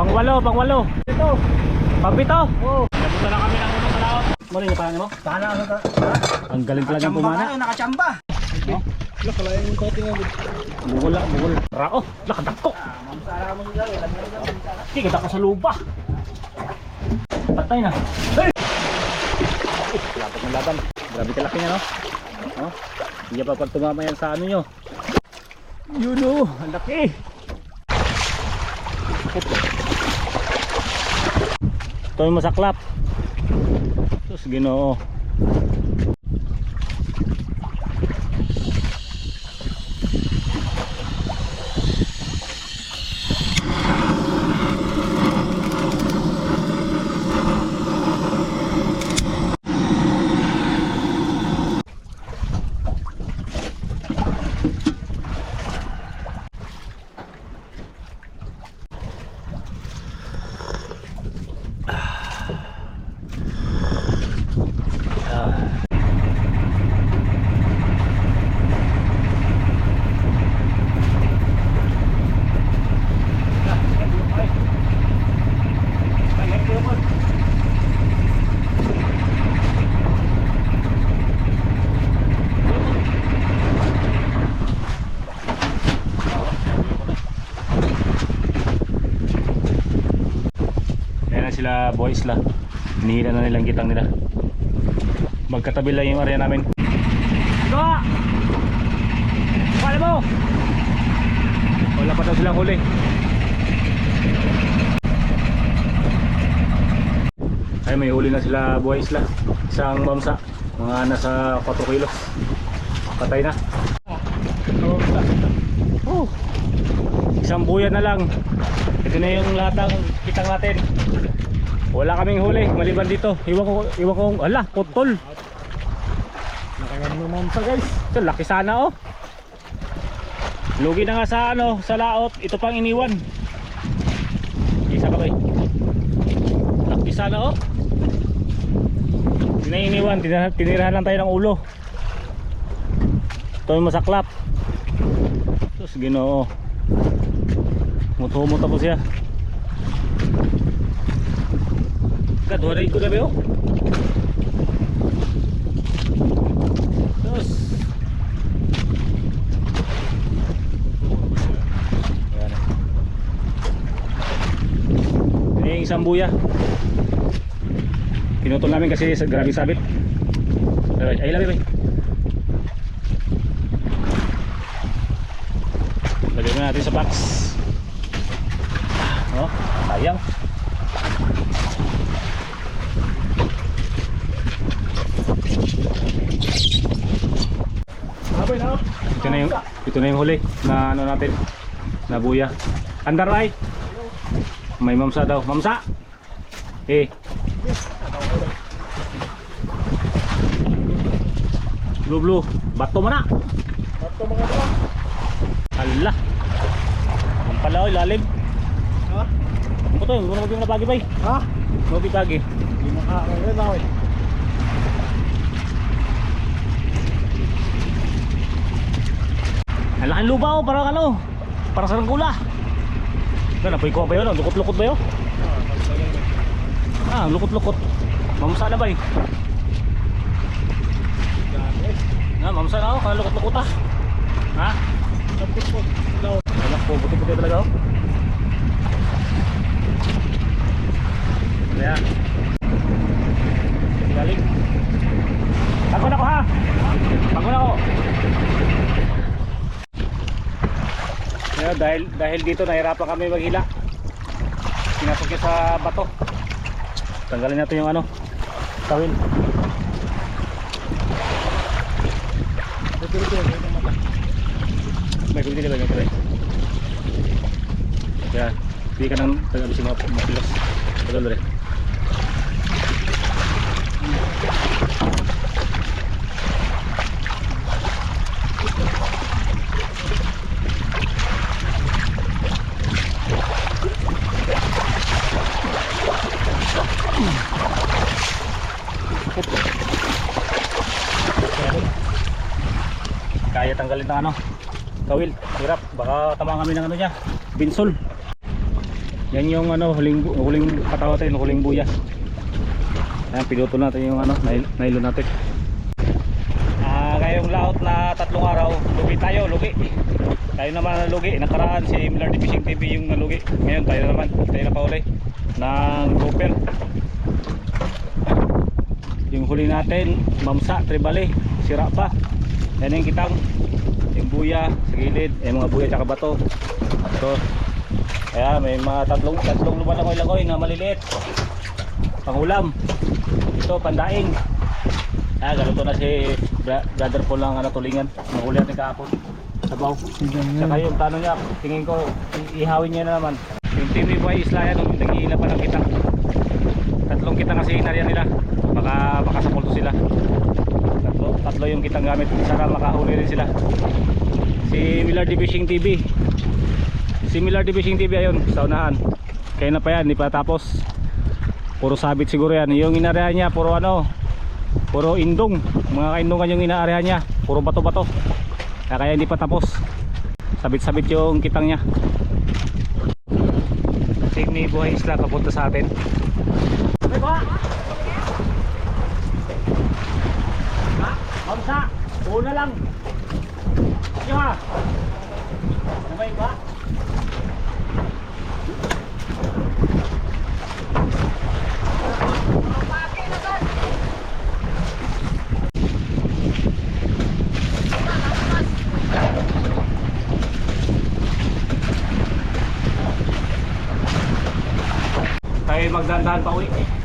Pangwalo, pangwalo. Ito. Pampito. Oh. Napunta na kami ng unang kalaot. Mali na parang mo? Sana ano ta? Ang galing talaga ng pumana. nakachamba. No? Wala kala yung coating ang Bukol lang, bukol. Rao, rin mamsara. Hindi, kita ka sa lupa. Patay na. Hey! Lapot ng laban. Grabe kalaki niya, no? No? Hindi pa pag tumama yan sa ano nyo. Yun o, ang laki. Ito yung masaklap. Sus, ginoo. Ayan na sila boys la. Hinihila na nilang kitang nila. Magkatabi lang yung area namin. Gawa! Pala mo! Wala pa daw silang huli. Ay may huli na sila boys la. Isang mamsa. Mga nasa 4 kilos. Patay na. Oh. Isang buyan na lang. Ito na yung lahat ng kitang natin. Wala kaming huli, maliban dito. Iwan ko, iwan ko, ala, putol. Nakayan mo mamsa guys. Ito, laki sana oh. Lugi na nga sa ano, sa laot. Ito pang iniwan. Isa ka ba eh? Laki sana oh. Hindi na iniwan, tinirahan, tinirahan lang tayo ng ulo. Ito yung masaklap. Sus, ginoo. Muto-muto po siya. Kadwaray ko na ba yun? Sus. Ayan. Ini yung isang buya. Pinutol namin kasi sa grabe sabit. Ay, labi bay. Lagyan mo natin sa box. Oh, sayang. Abay na. Ito na yung ito na yung huli na ano natin na buya. Andar ay. May mamsa daw. Mamsa. Eh. Blue blue. Bato mo na. Bato mga dala. Hala. Yung pala oh, lalim. Ha? Ano to? Ano yung napagi bay? Ha? Ano pagi? Hindi makakain na eh. Ang laking luba oh, parang ano? Para sa ranggula. Ano, napoy ko ba yun? Lukot-lukot ba yun? Ah, lukot-lukot. Mamsa na ba eh? Na, mamsa na ako, kalukot-lukot ah. Ha? Daw. Anak po, buti-buti talaga oh. Kaya. Galing. Pagod ako ha. Pagod ako. Kaya dahil dahil dito nahirapan kami maghila. Pinasok sa bato. Tanggalin natin yung ano. Tawil. May kumiti ba yung? Kaya, hindi ka nang tagabi si mga mapilos. Tagal rin. Kaya tanggalin ng ano, kawil. Hirap, baka tama kami ng ano niya, binsol. Yan yung ano, huling, huling katawa natin, huling buya. Ayan, pinutol natin yung ano, nylon natin. Ah, ngayong laot na tatlong araw, lugi tayo, lugi. Tayo naman ang lugi. Nakaraan si Miller Fishing TV yung nalugi. Ngayon tayo naman, tayo na pauli ng grouper. Yung huli natin, mamsa, tribali, sira pa. Yan yung kitang, yung buya sa gilid, eh mga buya tsaka bato. So, kaya may mga tatlong, tatlong lumalangoy-langoy na maliliit. Pangulam. Ito, pandaing. Ah, ganito na si brother po lang ano, tulingan. Nahuli natin kahapon. Sabaw. Saka yung tano niya, tingin ko, ihawin niya na naman. Yung ni Boy Isla yan, nag-iila pa ng kita. Tatlong kita kasi inarya nila. Baka makasapulto sila. Tatlo, tatlo yung kitang gamit. Sana makahuli rin sila. Si Miller D Fishing TV. Si Miller D Fishing TV ayun, sa unahan. Kaya na pa yan, di pa tapos. Puro sabit siguro yan. Yung inarya niya, puro ano, puro indong. Mga kaindongan yung inaarya niya. Puro bato-bato. Kaya, kaya hindi pa tapos. Sabit-sabit yung kitang niya. Team ni Buhay Isla papunta sa atin. May ba? Ha? Mamsa, una lang. Sige ha. Ano ba yung ba? Tayo magdandahan pa uwi.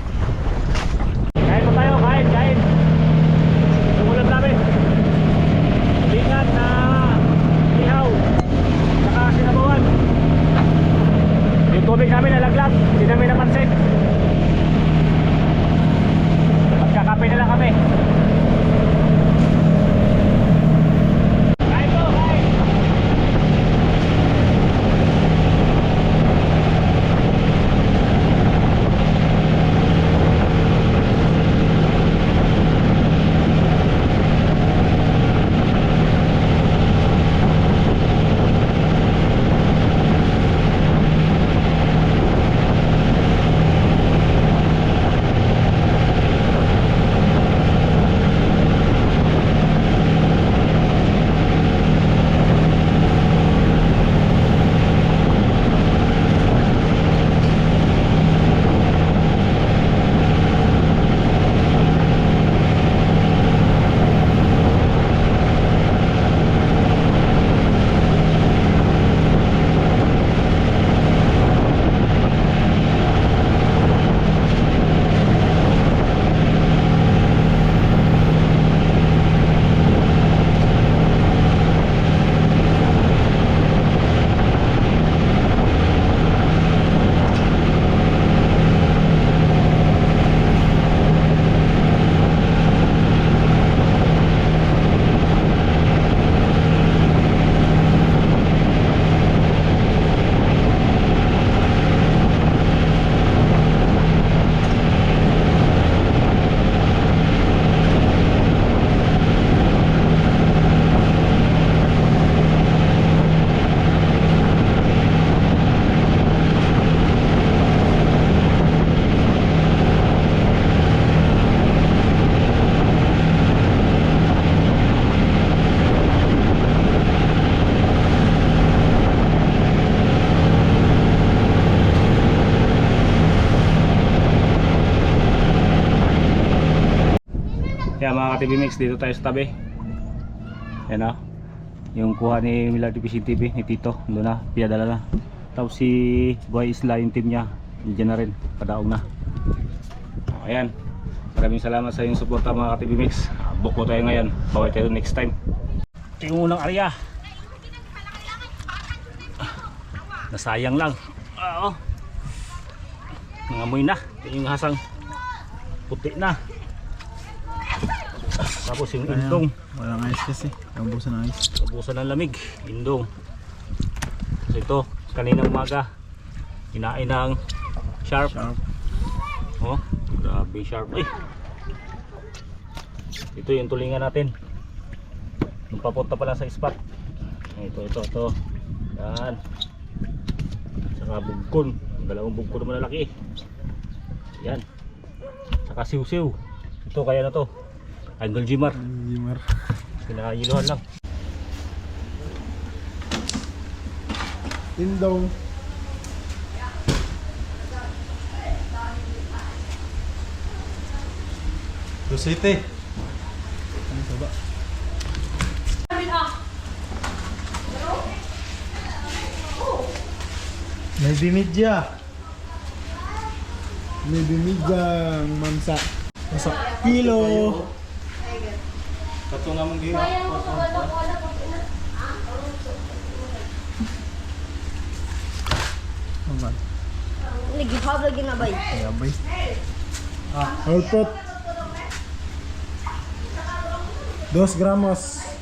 Mga ka-TV Mix, dito tayo sa tabi. Yan o. Yung kuha ni Miller TV TV ni Tito. Doon na, piyadala na. Tapos si Boy Isla yung team niya. Diyan na rin, padaong na. O, ayan. Maraming salamat sa inyong suporta mga ka-TV Mix. Buko tayo ngayon. Bawal tayo next time. Ito yung unang area. Nasayang lang. Oo. Nangamoy na. Ito yung hasang puti na. Tapos yung indong, Walang ice kasi. Naubusan ng ice. ubusan ng lamig, indong. So ito, kanina umaga, kinain ng sharp. Sharp. Oh, grabe sharp. Ay. Ito yung tulingan natin. Nung papunta pala sa spot. Ito, ito, ito. Yan. Saka bugkon. Dalawang bugko na malalaki. Yan. Saka siw-siw. Ito kaya na to. Angle Jimar. Jimar. Pinayiluhan lang. Indong. Dosete. Ano sa ba? May bimidya. May bimidyang mansa. Sa kilo. Kato nga mong gira. Naman. Nag-hub lagi na ba? Kaya bay. Ah, output. Dos gramos.